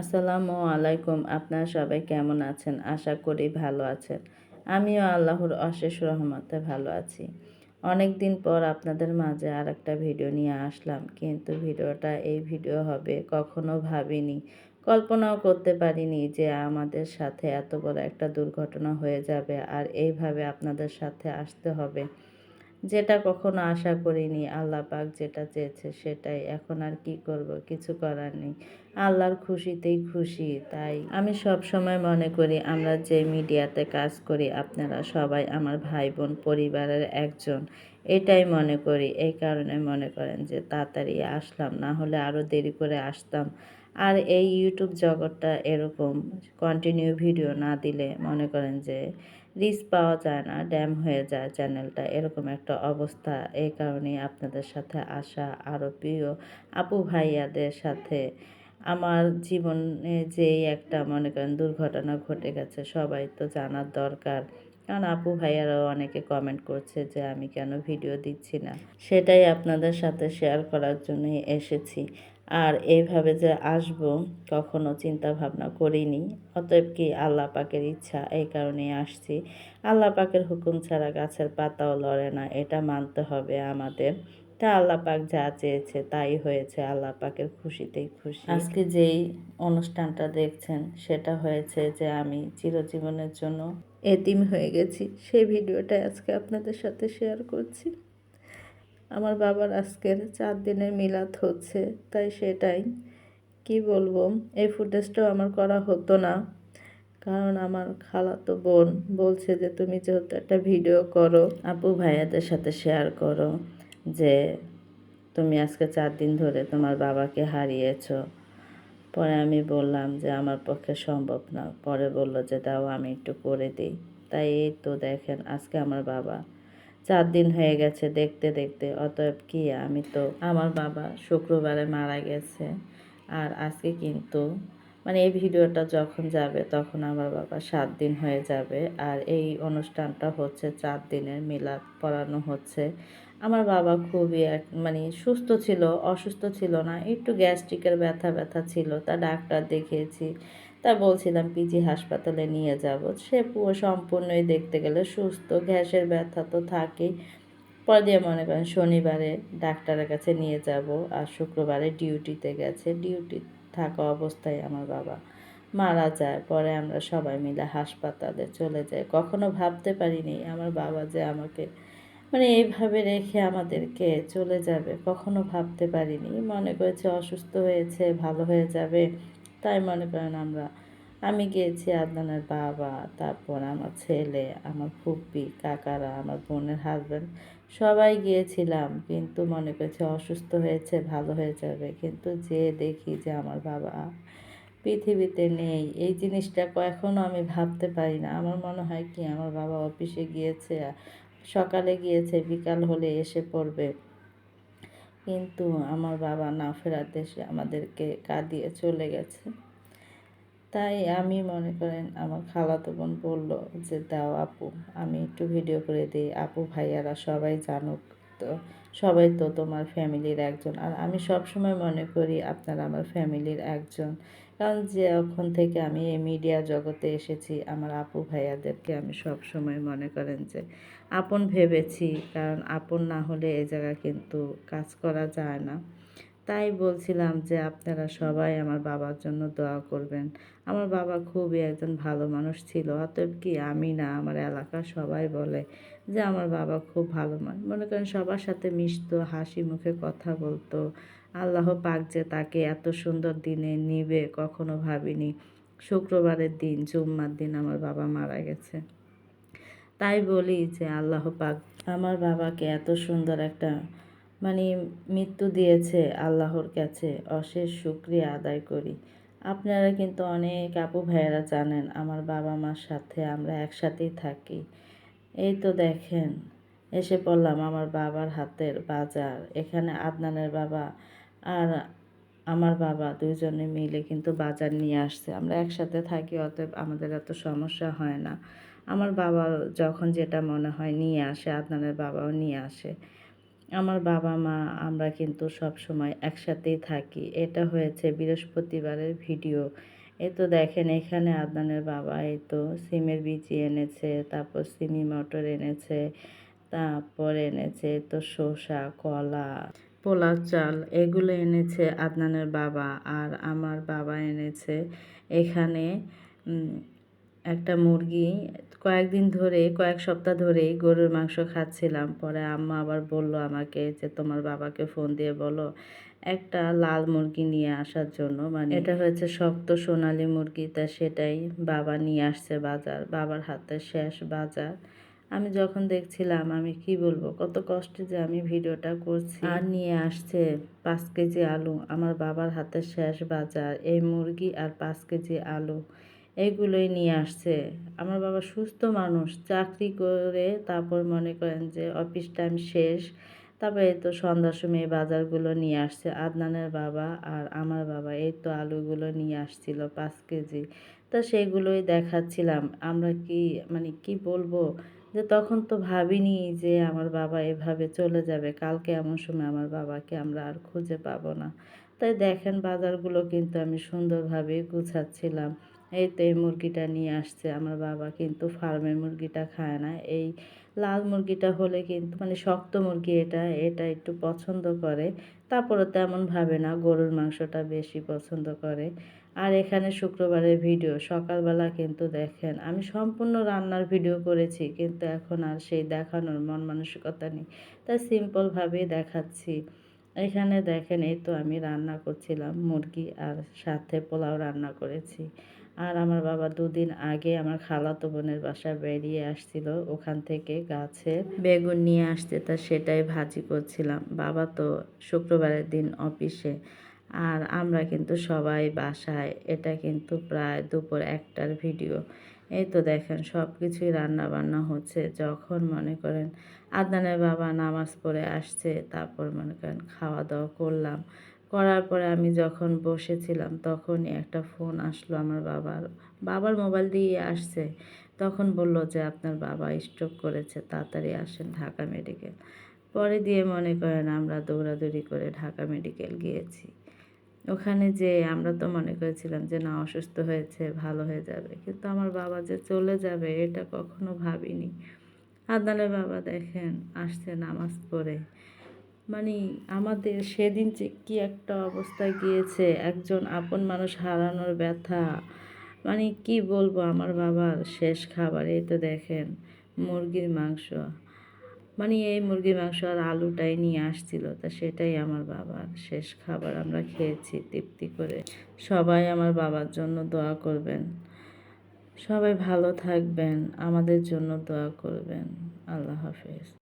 আসসালামু আলাইকুম, আপনারা সবাই কেমন আছেন? আশা করি ভালো আছেন। আমিও আল্লাহর অশেষ রহমতে ভালো আছি। অনেক দিন পর আপনাদের মাঝে আর একটা ভিডিও নিয়ে আসলাম, কিন্তু ভিডিওটা এই ভিডিও হবে কখনো ভাবিনি, কল্পনাও করতে পারিনি যে আমাদের সাথে এত বড় একটা দুর্ঘটনা হয়ে যাবে আর এইভাবে আপনাদের সাথে আসতে হবে। যেটা কখনো আশা করিনি, আল্লাহ পাক যেটা চেয়েছে সেটাই। এখন আর কি করব? কিছু করার নেই। আল্লাহর খুশিতেই খুশি, তাই। আমি সব সময় মনে করি, আমরা যে মিডিয়াতে কাজ করি, আপনারা সবাই আমার ভাই বোন পরিবারের একজন। এটাই মনে করি। এই কারণে মনে করেন যে তাড়াতাড়ি আসলাম, না হলে আরও দেরি করে আসতাম। আর এই ইউটিউব জগৎটা এরকম কন্টিনিউ ভিডিও না দিলে মনে করেন যে রিচ পাওয়া যায় না, ড্যাম হয়ে যায় চ্যানেলটা, এরকম একটা অবস্থা। এই কারণেই আপনাদের সাথে আসা আরও প্রিয় আপু ভাইয়াদের সাথে। আমার জীবনে যেই একটা, মনে করেন, দুর্ঘটনা ঘটে গেছে, সবাই তো জানার দরকার। কারণ আপু ভাইয়ারাও অনেকে কমেন্ট করছে যে, আমি কেন ভিডিও দিচ্ছি না? সেটাই আপনাদের সাথে শেয়ার করার জন্যই এসেছি। আর এইভাবে যে আসব, কখনো চিন্তা ভাবনা করিনি। অতএব কি আল্লাহ পাকের ইচ্ছা? এই কারণেই আসছি। আল্লাহ পাকের হুকুম ছাড়া গাছের পাতাও লড়ে না, এটা মানতে হবে আমাদের। তা আল্লাহ পাক যা চেয়েছে তাই হয়েছে, আল্লাহ পাকের খুশিতেই খুশি। আজকে যেই অনুষ্ঠানটা দেখছেন, সেটা হয়েছে যে আমি চিরজীবনের জন্য এতিম হয়ে গেছি। সেই ভিডিওটা আজকে আপনাদের সাথে শেয়ার করছি। আমার বাবার আজকের চার দিনের মিলাদ হচ্ছে, তাই সেটাই। কি বলব? এই ফুটেজটাও আমার করা হতো না। কারণ আমার খালাতো বোন বলছে যে, তুমি যেহেতু একটা ভিডিও করো, আপু ভাইয়াদের সাথে শেয়ার করো যে, তুমি আজকে চার দিন ধরে তোমার বাবাকে হারিয়েছ। পরে আমি বললাম যে, আমার পক্ষে সম্ভব না। পরে বলল যে, দাও আমি একটু করে দিই। তাই এই তো দেখেন, আজকে আমার বাবা চার দিন হয়ে গেছে দেখতে দেখতে। অতএব কি, আমি তো, আমার বাবা শুক্রবারে মারা গেছে। আর আজকে কিন্তু মানে এই ভিডিওটা যখন যাবে, তখন আমার বাবা সাত দিন হয়ে যাবে। আর এই অনুষ্ঠানটা হচ্ছে চার দিনের মিলাদ পড়ানো হচ্ছে। আমার বাবা খুবই এক মানে সুস্থ ছিল, অসুস্থ ছিল না, একটু গ্যাস্ট্রিকের ব্যথা ব্যথা ছিল, তা ডাক্তার দেখিয়েছি। তা বলছিলাম পিজি হাসপাতালে নিয়ে যাব। সে পুরো সম্পূর্ণই দেখতে গেলে, সুস্থ, গ্যাসের ব্যথা তো থাকেই। পরে দিয়ে মনে করেন শনিবারে ডাক্তারের কাছে নিয়ে যাব আর শুক্রবারে ডিউটিতে গেছে। ডিউটি থাকা অবস্থায় আমার বাবা মারা যায়। পরে আমরা সবাই মিলে হাসপাতালে চলে যাই। কখনো ভাবতে পারিনি আমার বাবা যে আমাকে মানে এইভাবে রেখে আমাদেরকে চলে যাবে। কখনো ভাবতে পারিনি। মনে করেছে অসুস্থ হয়েছে, ভালো হয়ে যাবে। তাই মনে করেন আমরা, আমি গিয়েছি আদনানের বাবা, তারপর আমার ছেলে, আমার ফুপ্পি কাকারা, আমার বোনের হাজব্যান্ড সবাই গিয়েছিলাম, কিন্তু মনে করেছে অসুস্থ হয়েছে, ভালো হয়ে যাবে, কিন্তু যে দেখি যে আমার বাবা পৃথিবীতে নেই, এই জিনিসটা এখনও আমি ভাবতে পারি না। আমার মনে হয় কি, আমার বাবা অফিসে গিয়েছে, সকালে গিয়েছে, বিকাল হলে এসে পড়বে। কিন্তু আমার বাবা না ফেরার দেশে আমাদেরকে কাঁদিয়ে চলে গেছে। তাই আমি মনে করেন আমার খালাতো বোন বলল যে, দাও আপু, আমি একটু ভিডিও করে দিই। আপু ভাইয়ারা সবাই জানুক তো, সবাই তো তোমার ফ্যামিলির একজন। আর আমি সব সময় মনে করি আপনারা আমার ফ্যামিলির একজন। কারণ যখন থেকে আমি এই মিডিয়া জগতে এসেছি, আমার আপু ভাইয়াদেরকে আমি সব সময় মনে করেন যে আপন ভেবেছি, কারণ আপন না হলে এ জায়গা কিন্তু কাজ করা যায় না। তাই বলছিলাম যে আপনারা সবাই আমার বাবার জন্য দোয়া করবেন। আমার বাবা খুবই একজন ভালো মানুষ ছিল, অতএব কি আমি না, আমার এলাকার সবাই বলে যে আমার বাবা খুব ভালো মানুষ। মনে করেন সবার সাথে মিশতো, হাসি মুখে কথা বলতো আল্লাহ পাক যে তাকে এত সুন্দর দিনে নিবে কখনো ভাবিনি। শুক্রবারের দিন জুম্মার দিন আমার বাবা মারা গেছে। তাই বলি যে আল্লাহ পাক আমার বাবাকে এত সুন্দর একটা মানে মৃত্যু দিয়েছে আল্লাহর কাছে। অশেষ শুক্রিয়া আদায় করি। আপনারা কিন্তু অনেক আপু ভাইয়েরা জানেন আমার বাবা মার সাথে আমরা একসাথেই থাকি। এই তো দেখেন, এসে পড়লাম আমার বাবার হাতের বাজার। এখানে আদনানের বাবা আর আমার বাবা দুজনে মিলে কিন্তু বাজার নিয়ে আসছে। আমরা একসাথে থাকি, অতএব আমাদের এত সমস্যা হয় না। আমার বাবা যখন যেটা মনে হয় নিয়ে আসে আদনানের বাবাও নিয়ে আসে। আমার বাবা মা, আমরা কিন্তু সব সময় একসাথেই থাকি। এটা হয়েছে বৃহস্পতিবারের ভিডিও। এ তো দেখেন, এখানে আদনানের বাবা এই তো সিমের বিচি এনেছে, তারপর সিমি মটর এনেছে, তারপর এনেছে তো শসা, কলা। পোলাও চাল, এগুলো এনেছে আদনানের বাবা আর আমার বাবা এনেছে এখানে একটা মুরগি। কয়েকদিন ধরে, কয়েক সপ্তাহ ধরেই গরুর মাংস খাচ্ছিলাম। পরে আম্মা আবার বলল আমাকে যে, তোমার বাবাকে ফোন দিয়ে বলো একটা লাল মুরগি নিয়ে আসার জন্য। মানে এটা হয়েছে শক্ত সোনালি মুরগি, তা সেটাই বাবা নিয়ে আসছে বাজার। বাবার হাতে শেষ বাজার। আমি যখন দেখছিলাম, আমি কি বলব? কত কষ্টে যে আমি ভিডিওটা করছি। আর নিয়ে আসছে পাঁচ কেজি আলু, আমার বাবার হাতে শেষ বাজার, এই মুরগি আর পাঁচ কেজি আলু এইগুলোই নিয়ে আসছে। আমার বাবা সুস্থ মানুষ, চাকরি করে তারপর মনে করেন যে অফিস টাইম শেষ, তারপরে তো সন্ধ্যার সময় বাজারগুলো নিয়ে আসছে। আদনানের বাবা আর আমার বাবা, এই তো আলুগুলো নিয়ে আসছিল পাঁচ কেজি। তা সেগুলোই দেখাচ্ছিলাম। আমরা কি মানে কি বলব? যে তখন তো ভাবিনি যে আমার বাবা এভাবে চলে যাবে। কালকে এমন সময় আমার বাবাকে আমরা আর খুঁজে পাবো না। তাই দেখেন বাজারগুলো কিন্তু আমি সুন্দরভাবে গুছাচ্ছিলাম। এই তো এই মুরগিটা নিয়ে আসছে। আমার বাবা কিন্তু ফার্মের মুরগিটা খায় না। এই লাল মুরগিটা হলে কিন্তু মানে শক্ত মুরগি এটা এটা একটু পছন্দ করে। তারপরে তেমন ভাবে না, গরুর মাংসটা বেশি পছন্দ করে। আর এখানে শুক্রবারের ভিডিও, সকালবেলা কিন্তু দেখেন, আমি সম্পূর্ণ রান্নার ভিডিও করেছি, কিন্তু এখন আর সেই দেখানোর মন মানসিকতা নেই। তাই সিম্পলভাবেই দেখাচ্ছি। এখানে দেখেন, এই তো আমি রান্না করছিলাম, মুরগি আর সাথে পোলাও রান্না করেছি। আর আমার বাবা দুদিন আগে আমার খালাতো বোনের বাসায় বেরিয়ে আসছিল, ওখান থেকে গাছে বেগুন নিয়ে আসতে, তা সেটাই ভাজি করছিলাম। বাবা তো শুক্রবারের দিন অফিসে আর আমরা কিন্তু সবাই বাসায়, এটা কিন্তু প্রায় দুপুর একটার ভিডিও। এই তো দেখেন সব কিছুই রান্না বান্না হচ্ছে। যখন মনে করেন আদানের বাবা নামাজ পড়ে আসছে, তারপর মনে করেন খাওয়া দাওয়া করলাম। করার পরে আমি যখন বসেছিলাম, তখনই একটা ফোন আসলো আমার বাবার। বাবার মোবাইল দিয়ে আসছে। তখন বলল যে, আপনার বাবা স্ট্রোক করেছে, তাড়াতাড়ি আসেন ঢাকা মেডিকেল পরে দিয়ে মনে করেন আমরা দৌড়াদৌড়ি করে ঢাকা মেডিকেল গিয়েছি। ওখানে যে আমরা তো মনে করেছিলাম যে না, অসুস্থ হয়েছে, ভালো হয়ে যাবে। কিন্তু আমার বাবা যে চলে যাবে, এটা কখনো ভাবিনি। আদালে বাবা দেখেন, আসছে নামাজ পড়ে। মানে আমাদের সেদিন যে কী একটা অবস্থায় গিয়েছে, একজন আপন মানুষ হারানোর ব্যথা। মানে কি বলব আমার বাবার শেষ খাবার, এই তো দেখেন, মুরগির মাংস। মানে এই মুরগির মাংস আর আলুটাই নিয়ে আসছিল, তা সেটাই আমার বাবার শেষ খাবার। আমরা খেয়েছি, তৃপ্তি করে। সবাই আমার বাবার জন্য দোয়া করবেন। সবাই ভালো থাকবেন, আমাদের জন্য দোয়া করবেন। আল্লাহ হাফেজ।